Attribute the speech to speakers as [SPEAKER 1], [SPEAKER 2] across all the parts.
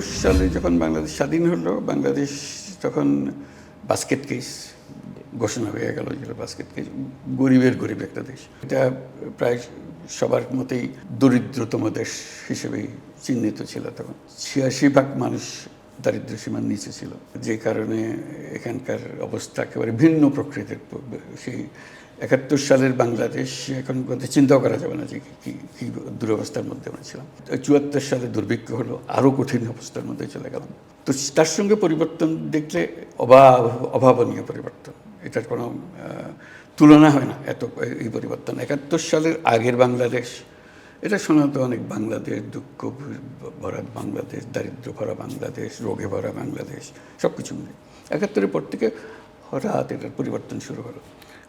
[SPEAKER 1] একাত্তর সালে যখন বাংলাদেশ স্বাধীন হলো, বাংলাদেশ তখন বাস্কেট কেস ঘোষণা হয়ে গেল যেটা বাস্কেট কেস গরিবের গরিব একটা দেশ। এটা প্রায় সবার মতেই দরিদ্রতম দেশ হিসেবেই চিহ্নিত ছিল তখন। ছিয়াশি ভাগ মানুষ দারিদ্র সীমার নিচে ছিল। যে কারণে এখানকার অবস্থা একেবারে ভিন্ন প্রকৃতির সেই একাত্তর সালের বাংলাদেশ, এখন চিন্তাও করা যাবে না যে কি- কি কি দুরবস্থার মধ্যে আমরা ছিলাম। চুয়াত্তর সালে দুর্ভিক্ষ হলো, আরও কঠিন অবস্থার মধ্যে চলে গেলাম তো তার সঙ্গে পরিবর্তন দেখলে অভাব, অভাবনীয় পরিবর্তন। এটার কোনো তুলনা হয় না এত, এই পরিবর্তন। একাত্তর সালের আগের বাংলাদেশ, এটা শোনাতো অনেক, বাংলাদেশ, দুঃখ, ভরা বাংলাদেশ, দারিদ্র ভরা বাংলাদেশ, রোগে ভরা বাংলাদেশ সব কিছু মিলে। একাত্তরের পর থেকে হঠাৎ এটার পরিবর্তন শুরু হলো।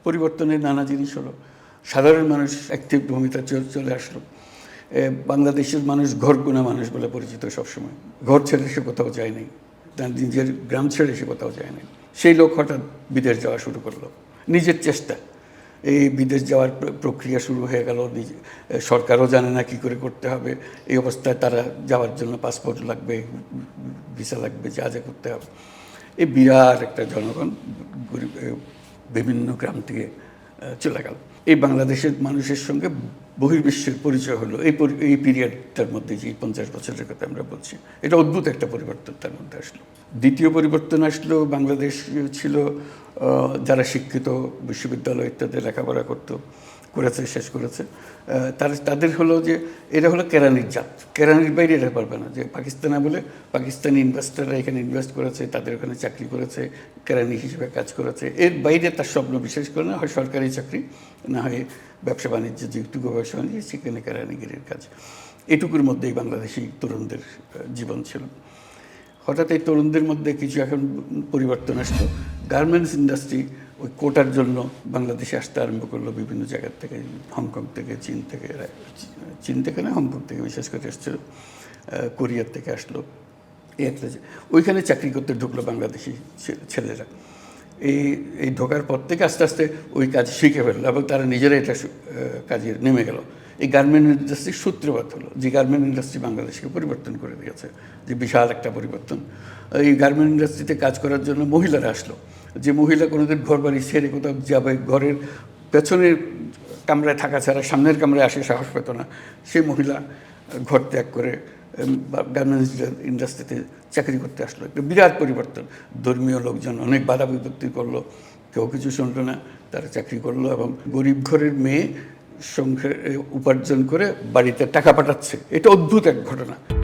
[SPEAKER 1] পরিবর্তনের নানা জিনিস হলো। সাধারণ মানুষ অ্যাক্টিভ ভূমিকা চল- আসলো। বাংলাদেশের মানুষ ঘর গোনা মানুষ বলে পরিচিত সবসময়। ঘর ছেড়ে সে কোথাও যায় নাই। তার নিজের গ্রাম ছেড়ে সে কোথাও যায় নাই। সেই লোক হঠাৎ বিদেশ যাওয়া শুরু করল। নিজের চেষ্টা। এই বিদেশ যাওয়ার প্রক্রিয়া শুরু হয়ে গেল। নিজে সরকারও জানে না কী করে করতে হবে। এই অবস্থায় তারা যাওয়ার জন্য পাসপোর্ট লাগবে ভিসা লাগবে, যা যা করতে হবে। এই বিরাট একটা জনগণ বিভিন্ন গ্রাম থেকে চলে গেল। এই বাংলাদেশের মানুষের সঙ্গে বহির্বিশ্বের পরিচয় হলো। এই এই পিরিয়ডটার মধ্যে যে পঞ্চাশ বছরের কথা আমরা বলছি, এটা অদ্ভুত একটা পরিবর্তন তার মধ্যে আসলো। দ্বিতীয় পরিবর্তন আসলো, বাংলাদেশ ছিল যারা শিক্ষিত বিশ্ববিদ্যালয় ইত্যাদি লেখাপড়া করতো করেছে, শেষ করেছে। তার তাদের হলো যে এটা হলো কেরানির জাত। কেরানির বাইরে এটা পারবে না। যে পাকিস্তানে বলে পাকিস্তানি ইনভেস্টাররা এখানে ইনভেস্ট করেছে, তাদের ওখানে চাকরি করেছে, কেরানি হিসেবে কাজ করেছে। এর বাইরে তার স্বপ্ন বিশেষ করে না, হয় সরকারি চাকরি, না হয় ব্যবসা বাণিজ্য যেটুকু ব্যবসা বাণিজ্য সেখানে কেরানিগিরির কাজ। এটুকুর মধ্যেই বাংলাদেশি তরুণদের জীবন ছিল। হঠাৎ এই তরুণদের মধ্যে কিছু এখন পরিবর্তন আসলো। গার্মেন্টস ইন্ডাস্ট্রি ওই কোটার জন্য বাংলাদেশে আসতে আরম্ভ করল বিভিন্ন জায়গার থেকে, হংকং থেকে, চীন থেকে চীন থেকে না, হংকং থেকে বিশেষ করে এসছিল কোরিয়ার থেকে আসলো। এই একটা ওইখানে চাকরি করতে ঢুকলো বাংলাদেশি ছেলেরা। এই এই ঢোকার পর থেকে আস্তে আস্তে ওই কাজ শিখে ফেলল এবং তারা নিজেরা এটা কাজে নেমে গেল। এই গার্মেন্ট ইন্ডাস্ট্রির সূত্রপাত হলো। যে গার্মেন্ট ইন্ডাস্ট্রি বাংলাদেশকে পরিবর্তন করে দিয়েছে, যে বিশাল একটা পরিবর্তন। এই গার্মেন্ট ইন্ডাস্ট্রিতে কাজ করার জন্য মহিলারা আসলো। যে মহিলা কোনোদিন ঘর বাড়ি ছেড়ে কোথাও যাবে, ঘরের পেছনের কামরায় থাকা ছাড়া, সামনের কামরায় আসে, সাহস পেত না। সেই মহিলা ঘর ত্যাগ করে গার্মেন্টস ইন্ডাস্ট্রিতে চাকরি করতে আসলো। একটা বিরাট পরিবর্তন। ধর্মীয় লোকজন অনেক বাধা বিপত্তি করল। কেউ কিছু শুনলো না, তারা চাকরি করল এবং গরিব ঘরের মেয়ে সংখ্যা উপার্জন করে বাড়িতে টাকা পাঠাচ্ছে। এটা অদ্ভুত এক ঘটনা।